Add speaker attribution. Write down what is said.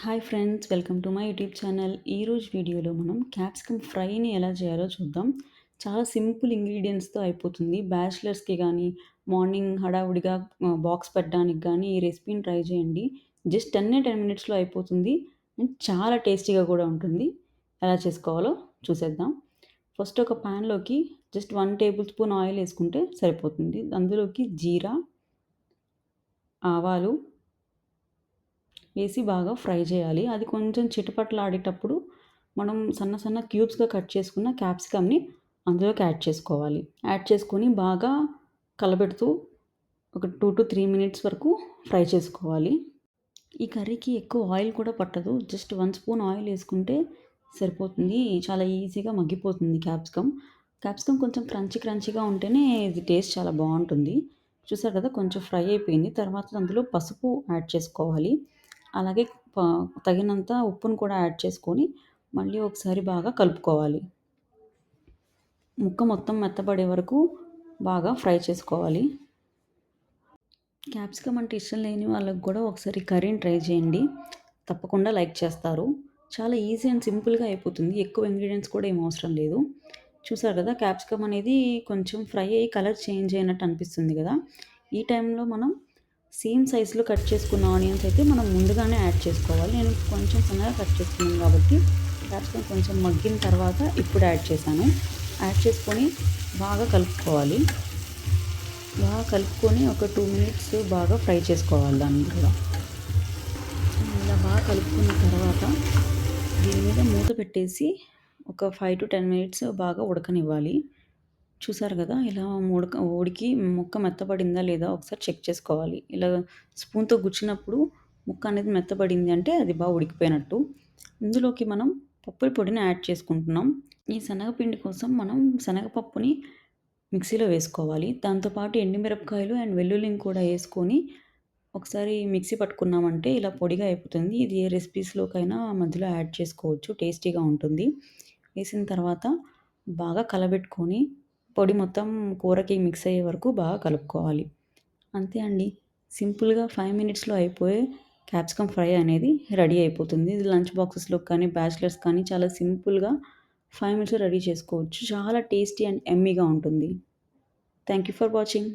Speaker 1: Hi friends welcome to my YouTube channel. ఈరోజు వీడియోలో మనం క్యాప్సికమ్ ఫ్రైని ఎలా చేయాలో చూద్దాం. చాలా సింపుల్ ఇంగ్రీడియంట్స్తో అయిపోతుంది. బ్యాచిలర్స్కి కానీ మార్నింగ్ హడావుడిగా బాక్స్ పెట్టడానికి కానీ ఈ రెసిపీని ట్రై చేయండి. జస్ట్ టెన్ టెన్ మినిట్స్లో అయిపోతుంది. అండ్ చాలా టేస్టీగా కూడా ఉంటుంది. ఎలా చేసుకోవాలో చూసేద్దాం. ఫస్ట్ ఒక ప్యాన్లోకి just one tablespoon oil వేసుకుంటే సరిపోతుంది. అందులోకి జీరా ఆవాలు వేసి బాగా ఫ్రై చేయాలి. అది కొంచెం చిటపట్లాడేటప్పుడు మనం సన్న సన్న క్యూబ్స్గా కట్ చేసుకున్న క్యాప్సికమ్ని అందులోకి యాడ్ చేసుకోవాలి. యాడ్ చేసుకొని బాగా కలబెడుతూ ఒక టూ టు త్రీ మినిట్స్ వరకు ఫ్రై చేసుకోవాలి. ఈ కర్రీకి ఎక్కువ ఆయిల్ కూడా పట్టదు. జస్ట్ వన్ స్పూన్ ఆయిల్ వేసుకుంటే సరిపోతుంది. చాలా ఈజీగా మగ్గిపోతుంది క్యాప్సికమ్. క్యాప్సికమ్ కొంచెం క్రంచీ క్రంచీగా ఉంటేనే ఇది టేస్ట్ చాలా బాగుంటుంది. చూసారు కదా కొంచెం ఫ్రై అయిపోయింది. తర్వాత అందులో పసుపు యాడ్ చేసుకోవాలి. అలాగే తగినంత ఉప్పును కూడా యాడ్ చేసుకొని మళ్ళీ ఒకసారి బాగా కలుపుకోవాలి. ముక్క మొత్తం మెత్తబడే వరకు బాగా ఫ్రై చేసుకోవాలి. క్యాప్సికమ్ అంటే ఇష్టం లేని వాళ్ళకి కూడా ఒకసారి కర్రీని ట్రై చేయండి. తప్పకుండా లైక్ చేస్తారు. చాలా ఈజీ అండ్ సింపుల్గా అయిపోతుంది. ఎక్కువ ఇంగ్రీడియంట్స్ కూడా ఏం అవసరం లేదు. చూసారు కదా క్యాప్సికమ్ అనేది కొంచెం ఫ్రై అయ్యి కలర్ చేంజ్ అయినట్టు అనిపిస్తుంది కదా. ఈ టైంలో మనం సేమ్ సైజులో కట్ చేసుకున్న ఆనియన్స్ అయితే మనం ముందుగానే యాడ్ చేసుకోవాలి. నేను కొంచెం సన్నగా కట్ చేసుకున్నాను కాబట్టి క్యాప్సికమ్ కొంచెం మగ్గిన తర్వాత ఇప్పుడు యాడ్ చేశాను. యాడ్ చేసుకొని బాగా కలుపుకోవాలి. బాగా కలుపుకొని ఒక టూ మినిట్స్ బాగా ఫ్రై చేసుకోవాలి దాన్ని కూడా. ఇలా బాగా కలుపుకున్న తర్వాత దీని మీద మూత పెట్టేసి ఒక ఫైవ్ టు టెన్ మినిట్స్ బాగా ఉడకనివ్వాలి. చూసారు కదా ఇలా ఉడక ఉడికి ముక్క మెత్తబడిందా లేదా ఒకసారి చెక్ చేసుకోవాలి. ఇలా స్పూన్తో గుచ్చినప్పుడు ముక్క అనేది మెత్తబడింది అంటే అది బాగా ఉడికిపోయినట్టు. ఇందులోకి మనం పప్పుల పొడిని యాడ్ చేసుకుంటున్నాం. ఈ శనగపిండి కోసం మనం శనగపప్పుని మిక్సీలో వేసుకోవాలి. దాంతోపాటు ఎండుమిరపకాయలు అండ్ వెల్లుల్లిని కూడా వేసుకొని ఒకసారి మిక్సీ పట్టుకున్నామంటే ఇలా పొడిగా అయిపోతుంది. ఇది ఏ రెసిపీస్లోకైనా మధ్యలో యాడ్ చేసుకోవచ్చు టేస్టీగా ఉంటుంది. వేసిన తర్వాత బాగా కలబెట్టుకొని పొడి మొత్తం కూరకి మిక్స్ అయ్యే వరకు బాగా కలుపుకోవాలి. అంతే అండి. సింపుల్గా ఫైవ్ మినిట్స్లో అయిపోయే క్యాప్సికమ్ ఫ్రై అనేది రెడీ అయిపోతుంది. ఇది లంచ్ బాక్సెస్లో కానీ బ్యాచిలర్స్ కానీ చాలా సింపుల్గా ఫైవ్ మినిట్స్లో రెడీ చేసుకోవచ్చు. చాలా టేస్టీ అండ్ ఎమ్మీగా ఉంటుంది. Thank you for watching